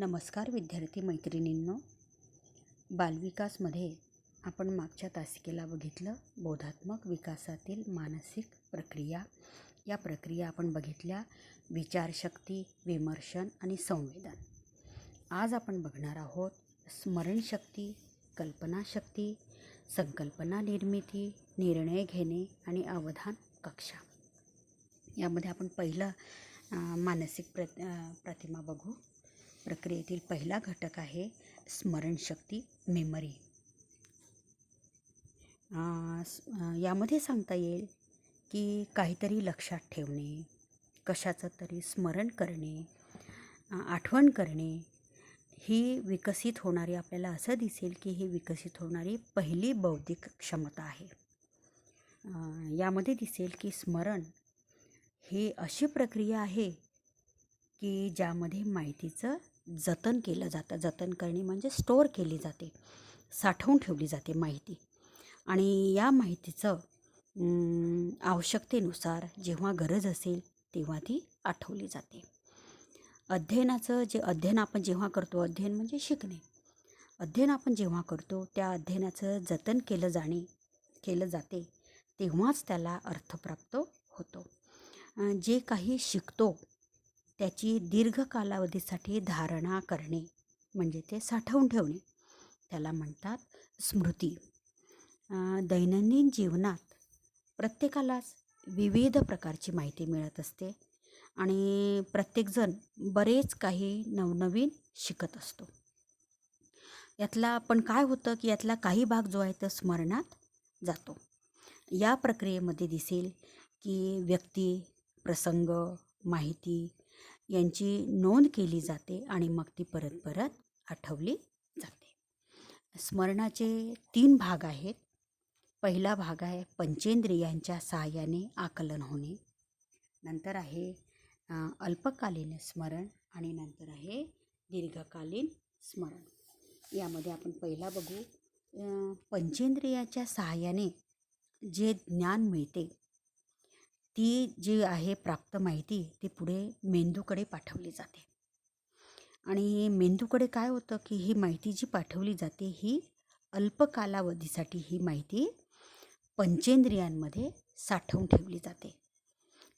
नमस्कार विद्यार्थी मैत्रिणींनो. बालविकासमध्ये आपण मागच्या तासिकेला बघितलं बोधात्मक विकासातील मानसिक प्रक्रिया. या प्रक्रिया आपण बघितल्या विचारशक्ती विमर्शन आणि संवेदन. आज आपण बघणार आहोत स्मरणशक्ती कल्पनाशक्ती संकल्पना निर्मिती निर्णय घेणे आणि अवधान कक्षा. यामध्ये आपण पहिलं मानसिक प्र प्रतिमा बघू. प्रक्रियेतील पहिला घटक आहे स्मरणशक्ती मेमरी. यामध्ये सांगता येईल की काहीतरी लक्षात ठेवणे कशाचं तरी स्मरण करणे आठवण करणे ही विकसित होणारी आपल्याला असं दिसेल की ही विकसित होणारी पहिली बौद्धिक क्षमता आहे. यामध्ये दिसेल की स्मरण ही अशी प्रक्रिया आहे की ज्यामध्ये माहितीचं जतन केलं जातं. जतन करणे म्हणजे स्टोअर केली जाते. साठवून ठेवली जाते माहिती. आणि या माहितीचं आवश्यकतेनुसार जेव्हा गरज असेल तेव्हा ती आठवली जाते. अध्ययनाचं जे अध्ययन आपण जेव्हा करतो अध्ययन म्हणजे शिकणे. अध्ययन आपण जेव्हा करतो त्या अध्ययनाचं जतन केलं जाणे केलं जाते तेव्हाच त्याला अर्थ प्राप्त होतो. जे काही शिकतो त्याची दीर्घ कालावधीसाठी धारणा करणे म्हणजे ते साठवून ठेवणे. त्याला म्हणतात स्मृती. दैनंदिन जीवनात प्रत्येकालाच विविध प्रकारची माहिती मिळत असते आणि प्रत्येकजण बरेच काही नवनवीन शिकत असतो. यातला पण काय होतं की यातला काही भाग जो आहे तो स्मरणात जातो. या प्रक्रियेमध्ये दिसेल की व्यक्ती प्रसंग माहिती यांची नोंद केली जाते आणि मग ती परत परत आठवली जाते. स्मरणाचे तीन भाग आहेत. पहिला भाग आहे पंचेंद्रियांच्या सहाय्याने आकलन होणे. नंतर आहे अल्पकालीन स्मरण आणि नंतर आहे दीर्घकालीन स्मरण. यामध्ये आपण पहिला बघू. पंचेंद्रियाच्या सहाय्याने जे ज्ञान मिळते ती जी आहे प्राप्त माहिती ती पुढे मेंदूकडे पाठवली जाते. आणि मेंदूकडे काय होतं की ही माहिती जी पाठवली जाते ही अल्प कालावधीसाठी ही माहिती पंचेंद्रियांमध्ये साठवून ठेवली जाते.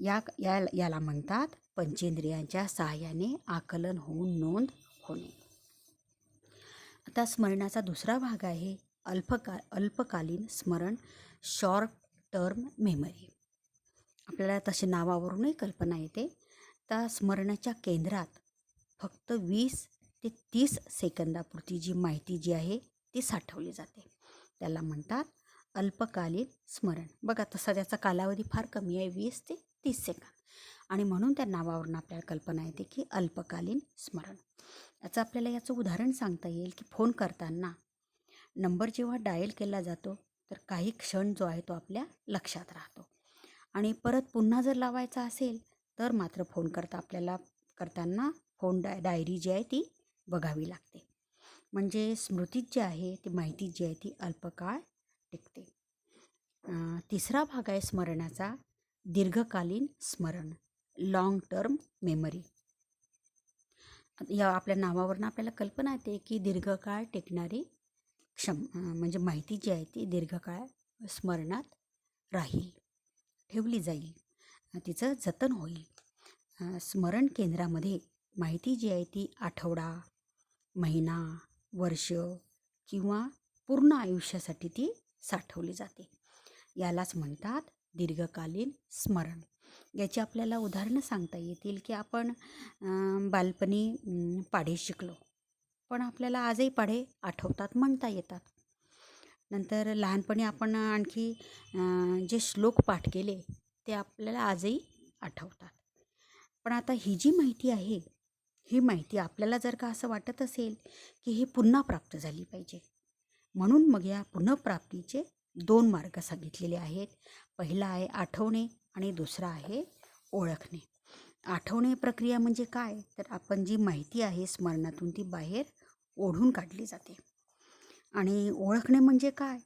या या याला म्हणतात पंचेंद्रियांच्या सहाय्याने आकलन होऊन नोंद होणे. आता स्मरणाचा दुसरा भाग आहे अल्पका अल्पकालीन स्मरण शॉर्ट टर्म मेमरी आपल्याला तसे नावावरूनही कल्पना येते. त्या स्मरणाच्या केंद्रात फक्त वीस ते तीस सेकंदापुरती जी माहिती जी आहे ती साठवली जाते. त्याला म्हणतात अल्पकालीन स्मरण. बघा तसा त्याचा कालावधी फार कमी आहे वीस ते तीस सेकंद. आणि म्हणून त्या नावावरून आपल्याला कल्पना येते की अल्पकालीन स्मरण. याचं आपल्याला याचं उदाहरण सांगता येईल की फोन करताना नंबर जेव्हा डायल केला जातो तर काही क्षण जो आहे तो आपल्या लक्षात राहतो. आणि परत पुन्हा जर लावायचा असेल तर मात्र फोन करता आपल्याला करताना फोन डाय डायरी जी आहे ती बघावी लागते. म्हणजे स्मृतीत जी आहे ती माहिती जी आहे ती अल्पकाळ टिकते. तिसरा भाग आहे स्मरणाचा दीर्घकालीन स्मरण लॉंग टर्म मेमरी या आपल्या नावावरनं आपल्याला कल्पना येते की दीर्घकाळ टिकणारी क्षम म्हणजे माहिती जी आहे ती दीर्घकाळ स्मरणात राहील. ठेवली जाईल. तिचं जतन होईल. स्मरण केंद्रामध्ये माहिती जी आहे ती आठवडा महिना वर्ष किंवा पूर्ण आयुष्यासाठी ती साठवली जाते. यालाच म्हणतात दीर्घकालीन स्मरण. याची आपल्याला उदाहरणं सांगता येतील की आपण बालपणी पाढे शिकलो. पण आपल्याला आजही पाढे आठवतात म्हणता येतात. नंतर लहानपणी आपण आणखी जे श्लोक पाठ केले ते आपल्याला आजही आठवतात. पण आता ही जी माहिती आहे ही माहिती आपल्याला जर का असं वाटत असेल की ही पुन्हा प्राप्त झाली पाहिजे म्हणून मग या पुनःप्राप्तीचे दोन मार्ग सांगितलेले आहेत. पहिला आहे आठवणे आणि दुसरा आहे ओळखणे. आठवणे प्रक्रिया म्हणजे काय? तर आपण जी माहिती आहे स्मरणातून ती बाहेर ओढून काढली जाते. आणि ओळखणे म्हणजे काय?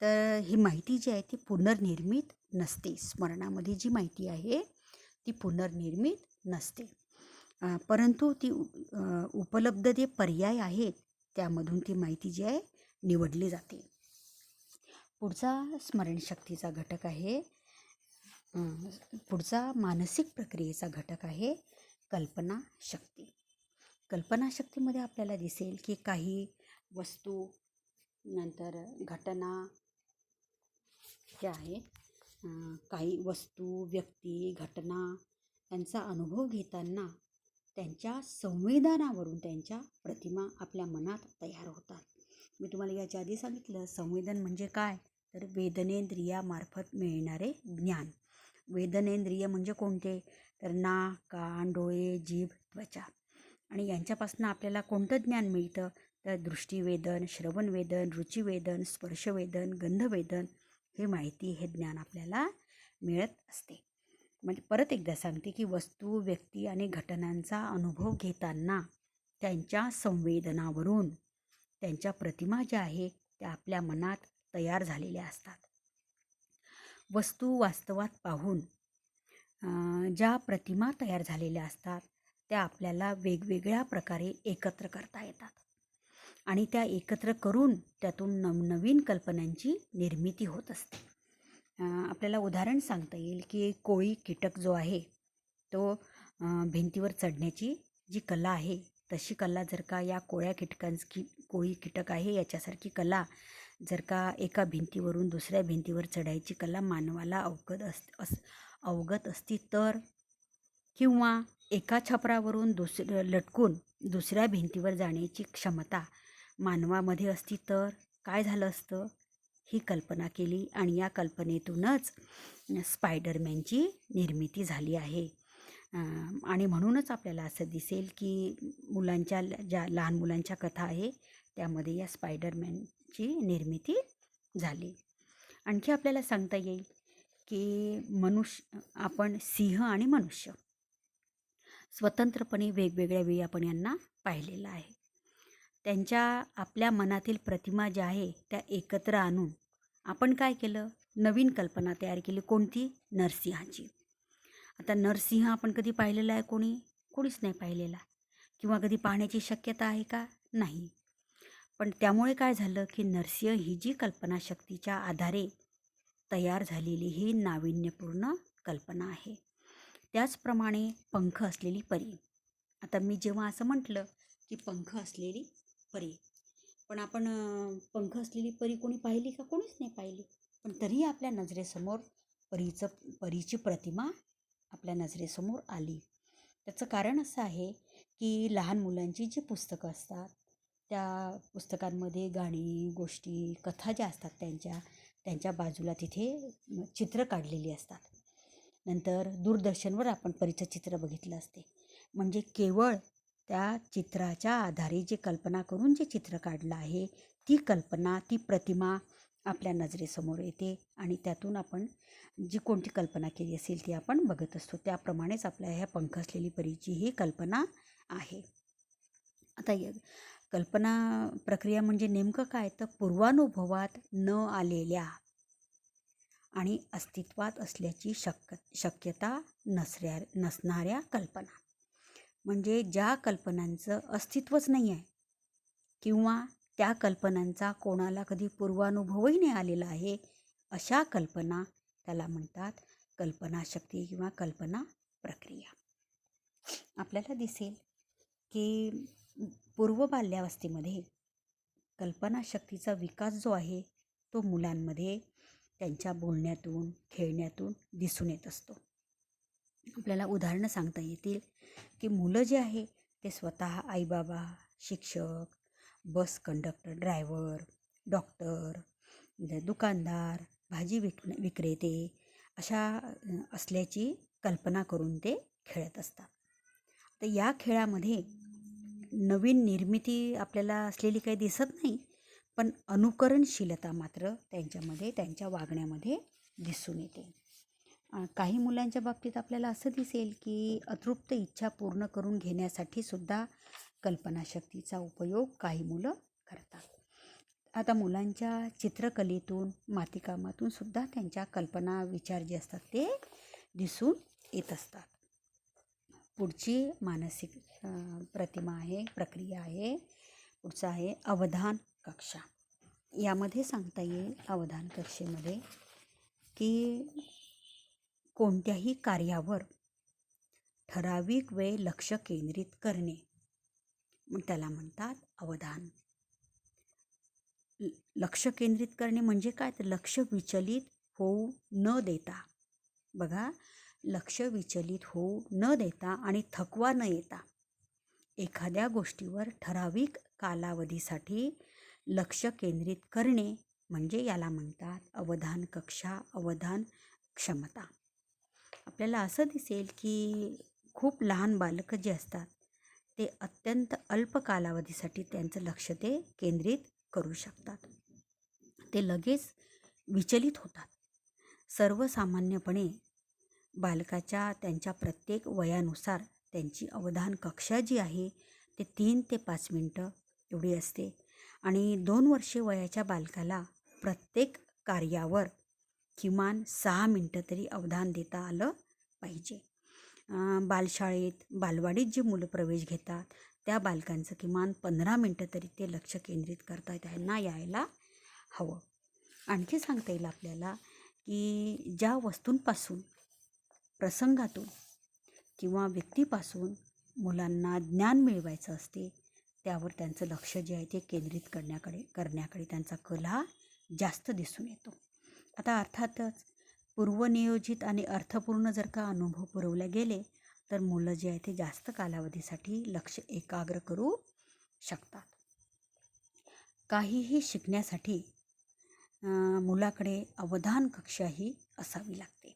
तर ही माहिती जी आहे ती पुनर्निर्मित नसते. स्मरणामध्ये जी माहिती आहे ती पुनर्निर्मित नसते. परंतु ती उपलब्ध जे पर्याय आहेत त्यामधून ती माहिती जी आहे निवडली जाते. पुढचा स्मरणशक्तीचा घटक आहे पुढचा मानसिक प्रक्रियेचा घटक आहे कल्पनाशक्ती कल्पनाशक्तीमध्ये आपल्याला दिसेल की काही वस्तू नंतर घटना ज्या आहेत काही वस्तू व्यक्ती घटना यांचा अनुभव घेताना त्यांच्या संवेदनावरून त्यांच्या प्रतिमा आपल्या मनात तयार होतात. मी तुम्हाला याच्या आधी सांगितलं संवेदन म्हणजे काय? तर वेदनेंद्रियामार्फत मिळणारे ज्ञान. वेदनेंद्रिय म्हणजे कोणते? तर नाक कान डोळे जीभ त्वचा. आणि यांच्यापासून आपल्याला कोणतं ज्ञान मिळतं? तर दृष्टीवेदन श्रवणवेदन रुचिवेदन स्पर्शवेदन गंधवेदन हे माहिती हे ज्ञान आपल्याला मिळत असते. म्हणजे परत एकदा सांगते की वस्तू व्यक्ती आणि घटनांचा अनुभव घेताना त्यांच्या संवेदनावरून त्यांच्या प्रतिमा ज्या आहे त्या आपल्या मनात तयार झालेल्या असतात. वस्तू वास्तवात पाहून ज्या प्रतिमा तयार झालेल्या असतात त्या आपल्याला वेगवेगळ्या प्रकारे एकत्र करता येतात. आणि त्या एकत्र करून त्यातून नवनवीन कल्पनांची निर्मिती होत असते. आपल्याला उदाहरण सांगता येईल की कोळी कीटक जो आहे तो भिंतीवर चढण्याची जी कला आहे तशी कला जर का या कोळ्या कीटकांची कोळी कीटक आहे याच्यासारखी कला जर का एका भिंतीवरून दुसऱ्या भिंतीवर चढायची कला मानवाला अवगत अस अस अवगत असती तर किंवा एका छपरावरून दुसरं लटकून दुसऱ्या भिंतीवर जाण्याची क्षमता मानवामध्ये असती तर काय झालं असतं? ही कल्पना केली आणि या कल्पनेतूनच स्पायडरमॅनची निर्मिती झाली आहे. आणि म्हणूनच आपल्याला असं दिसेल की मुलांच्या ल- ज्या लहान मुलांच्या कथा आहे त्यामध्ये या स्पायडरमॅनची निर्मिती झाली. आणखी आपल्याला सांगता येईल की मनुष्य आपण सिंह आणि मनुष्य स्वतंत्रपणे वेगवेगळ्या वेळी आपण यांना पाहिलेलं आहे. त्यांच्या आपल्या मनातील प्रतिमा ज्या आहे त्या एकत्र आणून आपण काय केलं? नवीन कल्पना तयार केली. कोणती? नरसिंहाची. आता नरसिंह आपण कधी पाहिलेला आहे कोणी? कोणीच नाही पाहिलेला. किंवा कधी पाहण्याची शक्यता आहे का? नाही. पण त्यामुळे काय झालं की नरसिंह ही जी कल्पनाशक्तीच्या आधारे तयार झालेली ही नाविन्यपूर्ण कल्पना आहे. त्याचप्रमाणे पंख असलेली परी. आता मी जेव्हा असं म्हटलं की पंख असलेली परी. पण आपण पंख असलेली परी कोणी पाहिली का? कोणीच नाही पाहिली. पण तरीही आपल्या नजरेसमोर परीचं परीची प्रतिमा आपल्या नजरेसमोर आली. त्याचं कारण असं आहे की लहान मुलांची जी पुस्तकं असतात त्या पुस्तकांमध्ये गाणी गोष्टी कथा ज्या असतात त्यांच्या त्यांच्या बाजूला तिथे चित्र काढलेली असतात. नंतर दूरदर्शनवर आपण परीचं चित्र बघितलं असते. म्हणजे केवळ त्या चित्राच्या आधारे जे कल्पना करून जे चित्र काढलं आहे ती कल्पना ती प्रतिमा आपल्या नजरेसमोर येते आणि त्यातून आपण जी कोणती कल्पना केली असेल ती आपण बघत असतो. त्याप्रमाणेच आपल्या ह्या पंख असलेली परीची ही कल्पना आहे. आता य- कल्पना प्रक्रिया म्हणजे नेमकं काय? तर पूर्वानुभवात न आलेल्या आणि अस्तित्वात असल्याची शक्य शक्यता नसऱ्या नसणाऱ्या कल्पना. म्हणजे ज्या कल्पनांचं अस्तित्वच नाही आहे किंवा त्या कल्पनांचा कोणाला कधी पूर्वानुभवही नाही आलेला आहे अशा कल्पना त्याला म्हणतात कल्पनाशक्ती किंवा कल्पना प्रक्रिया. आपल्याला दिसेल की पूर्व बाल्यावस्थेमध्ये कल्पनाशक्तीचा विकास जो आहे तो मुलांमध्ये त्यांच्या बोलण्यातून खेळण्यातून दिसून येत असतो. आपल्याला उदाहरणं सांगता येतील की मुलं जे आहे ते स्वतः आईबाबा शिक्षक बस कंडक्टर ड्रायव्हर डॉक्टर दुकानदार भाजी विक विक्रेते अशा असल्याची कल्पना करून ते खेळत असतात. तर या खेळामध्ये नवीन निर्मिती आपल्याला असलेली काही दिसत नाही पण अनुकरणशीलता मात्र त्यांच्यामध्ये त्यांच्या वागण्यामध्ये दिसून येते. काही मुलांच्या बाबतीत आपल्याला असं दिसेल की अतृप्त इच्छा पूर्ण करून घेण्यासाठी सुद्धा कल्पनाशक्तीचा उपयोग काही मुलं करतात. आता मुलांच्या चित्रकलेतून मातीकामातून सुद्धा त्यांच्या कल्पना विचार जे असतात ते दिसून येत असतात. पुढची मानसिक प्रतिमा आहे प्रक्रिया आहे पुढचं आहे अवधान कक्षा. यामध्ये सांगता येईल अवधान कक्षेमध्ये की कोणत्याही कार्यावर ठराविक वेळ लक्ष केंद्रित करणे. मग त्याला म्हणतात अवधान. ल- लक्ष केंद्रित करणे म्हणजे काय? तर लक्ष विचलित होऊ न देता. बघा लक्ष विचलित होऊ न देता आणि थकवा न येता. एखाद्या गोष्टीवर ठराविक कालावधीसाठी लक्ष केंद्रित करणे म्हणजे याला म्हणतात अवधान कक्षा अवधान क्षमता. आपल्याला असं दिसेल की खूप लहान बालकं जे असतात ते अत्यंत अल्प कालावधीसाठी त्यांचं लक्ष ते केंद्रित करू शकतात. ते लगेच विचलित होतात. सर्वसामान्यपणे बालकाच्या त्यांच्या प्रत्येक वयानुसार त्यांची अवधान कक्षा जी आहे ते तीन ते पाच मिनटं एवढी असते. आणि दोन वर्षे वयाच्या बालकाला प्रत्येक कार्यावर किमान सहा मिनटं तरी अवधान देता आलं पाहिजे. बालशाळेत बालवाडीत जी मुलं प्रवेश घेतात त्या बालकांचं किमान पंधरा मिनटं तरी ते लक्ष केंद्रित करता त्यांना यायला हवं. आणखी सांगता येईल आपल्याला की ज्या वस्तूंपासून प्रसंगातून किंवा व्यक्तीपासून मुलांना ज्ञान मिळवायचं असते त्यावर त्यांचं लक्ष जे आहे ते केंद्रित करण्याकडे करण्याकडे त्यांचा कल हा जास्त दिसून येतो. आता अर्थातच पूर्वनियोजित आणि अर्थपूर्ण जर का अनुभव पुरवले गेले तर मुलं जे आहे ते जास्त कालावधीसाठी लक्ष एकाग्र करू शकतात. काहीही शिकण्यासाठी मुलाकडे अवधान कक्षा ही असावी लागते.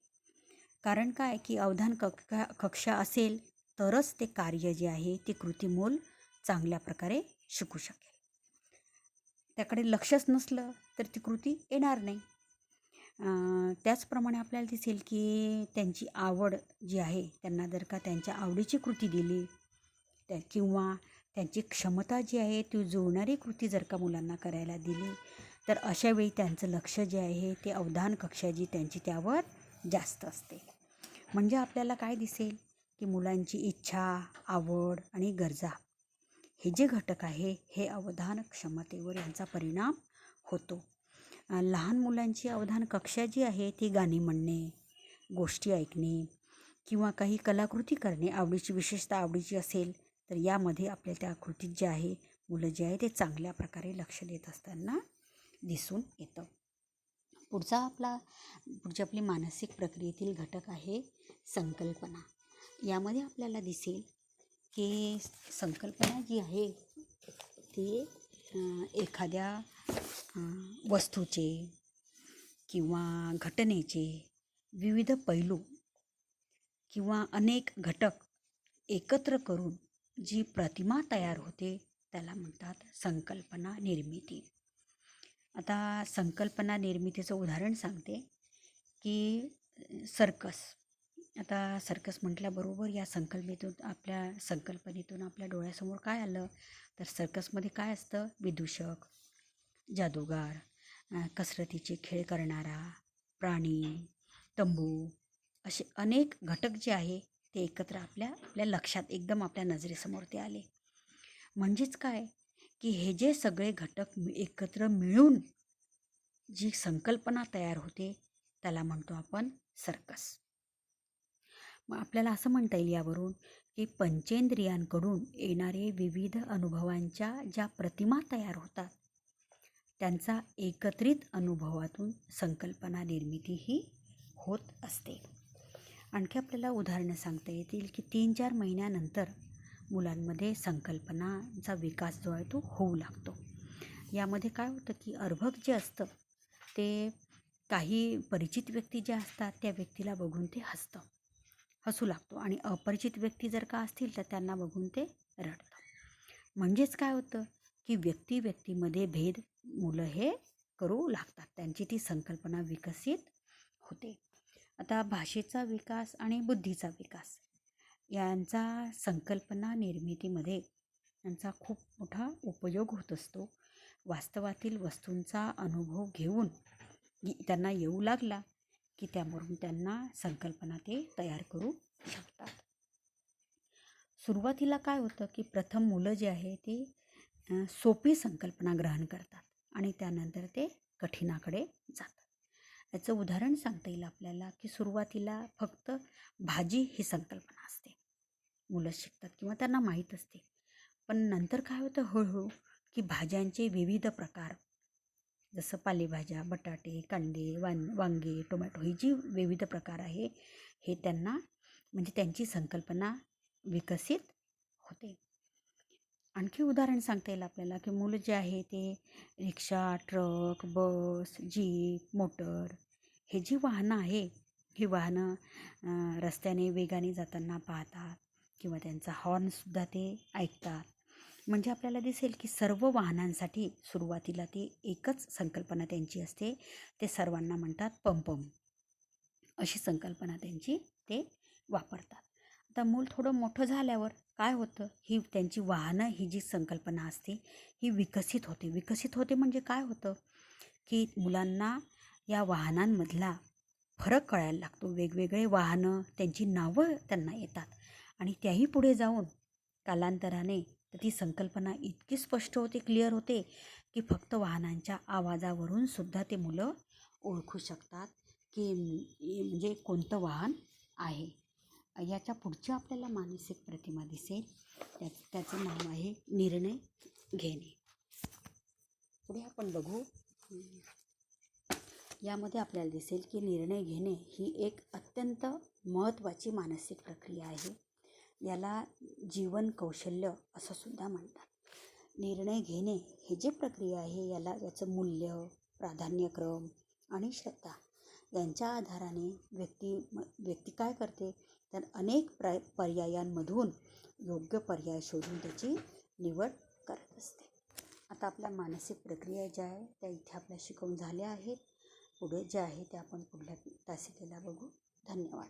कारण काय की अवधान कक्षा कक्षा असेल तरच ते कार्य जे आहे ते कृतीमूल चांगल्या प्रकारे शिकू शकेल. त्याकडे लक्षच नसलं तर ती कृती येणार नाही. त्याचप्रमाणे आपल्याला दिसेल की त्यांची आवड जी आहे त्यांना जर का त्यांच्या आवडीची कृती दिली त्या किंवा त्यांची क्षमता जी आहे ती जुळणारी कृती जर का मुलांना करायला दिली तर अशावेळी त्यांचं लक्ष जे आहे ते अवधान कक्षा जी त्यांची त्यावर जास्त असते. म्हणजे आपल्याला काय दिसेल की मुलांची इच्छा आवड आणि गरजा हे जे घटक आहे हे अवधान क्षमतेवर यांचा परिणाम होतो. लहान मुलांची अवधान कक्षा जी आहे ती गाणी म्हणणे गोष्टी ऐकणे किंवा काही कलाकृती करणे आवडीची विशेषतः आवडीची असेल तर यामध्ये आपल्या त्या कृतीत जे आहे मुलं जे आहे ते चांगल्या प्रकारे लक्ष देत असताना दिसून येतं. पुढचा आपला पुढची आपली मानसिक प्रक्रियेतील घटक आहे संकल्पना. यामध्ये आपल्याला दिसेल की संकल्पना जी आहे ती एखाद्या वस्तूचे किंवा घटनेचे विविध पैलू किंवा अनेक घटक एकत्र करून जी प्रतिमा तयार होते त्याला म्हणतात संकल्पना निर्मिती. आता संकल्पना निर्मितीचं उदाहरण सांगते की सर्कस. आता सर्कस म्हटल्याबरोबर या संकल्पेतून आपल्या संकल्पनेतून आपल्या डोळ्यासमोर काय आलं? तर सर्कसमध्ये काय असतं? विदूषक जादूगार कसरतीचे खेळ करणारा प्राणी तंबू असे अनेक घटक जे आहे ते एकत्र आपल्या आपल्या लक्षात एकदम आपल्या नजरेसमोर ते आले. म्हणजेच काय? की हे जे सगळे घटक एकत्र मिळून जी संकल्पना तयार होते त्याला म्हणतो आपण सर्कस. मग आपल्याला असं म्हणता येईल यावरून की पंचेंद्रियांकडून येणारे विविध अनुभवांच्या ज्या प्रतिमा तयार होतात त्यांचा एकत्रित अनुभवातून संकल्पना निर्मिती ही होत असते. आणखी आपल्याला उदाहरणं सांगता येतील की तीन चार महिन्यानंतर मुलांमध्ये संकल्पनाचा विकास जो आहे तो होऊ लागतो. यामध्ये काय होतं की अर्भक जे असतं ते काही परिचित व्यक्ती ज्या असतात त्या व्यक्तीला बघून ते हसतं हसू लागतो आणि अपरिचित व्यक्ती जर का असतील तर त्यांना बघून ते रडतं. म्हणजेच काय होतं? की व्यक्ती व्यक्तीमध्ये भेद मुलं हे करू लागतात. त्यांची ती संकल्पना विकसित होते. आता भाषेचा विकास आणि बुद्धीचा विकास यांचा संकल्पना निर्मितीमध्ये यांचा खूप मोठा उपयोग होत असतो. वास्तवातील वस्तूंचा अनुभव घेऊन त्यांना येऊ लागला की त्यावरून त्यांना संकल्पना ते तयार करू शकतात. सुरुवातीला काय होतं की प्रथम मुलं जे आहे ती सोपी संकल्पना ग्रहण करतात आणि त्यानंतर ते कठीणाकडे जातात. याचं उदाहरण सांगता येईल आपल्याला की सुरुवातीला फक्त भाजी ही संकल्पना असते. मुलं शिकतात किंवा त्यांना माहीत असते. पण नंतर काय होतं हळूहळू की भाज्यांचे विविध प्रकार जसं पालेभाज्या बटाटे कांदे वां वांगे टोमॅटो ही जी विविध प्रकार आहे हे त्यांना म्हणजे त्यांची संकल्पना विकसित होते. आणखी उदाहरण सांगता येईल आपल्याला की मुलं जे आहे ते rickshaw truck bus jeep motor हे जी वाहनं आहे ही वाहनं रस्त्याने वेगाने जाताना पाहतात किंवा त्यांचा हॉर्नसुद्धा ते ऐकतात. म्हणजे आपल्याला दिसेल की सर्व वाहनांसाठी सुरुवातीला ती एकच संकल्पना त्यांची असते ते सर्वांना म्हणतात पंपम अशी संकल्पना त्यांची ते वापरतात. आता मूल थोडं मोठं झाल्यावर काय होतं? ही त्यांची वाहनं ही जी संकल्पना असते ही विकसित होते. विकसित होते म्हणजे काय होतं? की मुलांना या वाहनांमधला फरक कळायला लागतो. वेगवेगळे वाहनं त्यांची नावं त्यांना येतात. आणि त्याही पुढे जाऊन कालांतराने तर ती संकल्पना इतकी स्पष्ट होते क्लिअर होते की फक्त वाहनांच्या आवाजावरून सुद्धा ते मुलं ओळखू शकतात की म्हणजे कोणतं वाहन आहे. याच्या पुढची आपल्याला मानसिक प्रतिमा दिसेल. त्या त्याचं नाव आहे निर्णय घेणे. पुढे आपण बघू. यामध्ये आपल्याला दिसेल की निर्णय घेणे ही एक अत्यंत महत्त्वाची मानसिक प्रक्रिया आहे. याला जीवन कौशल्य असं सुद्धा म्हणतात. निर्णय घेणे हे जे प्रक्रिया आहे याला याचं मूल्य प्राधान्यक्रम आणि श्रद्धा यांच्या आधाराने व्यक्ती व्यक्ती काय करते? तर अनेक प्र पर्यायांमधून योग्य पर्याय शोधून त्याची निवड करत असते. आता आपल्या मानसिक प्रक्रिया ज्या आहे त्या इथे आपल्या शिकवून झाल्या आहेत. पुढे जे आहे ते आपण पुढल्या तासिकेला बघू. धन्यवाद.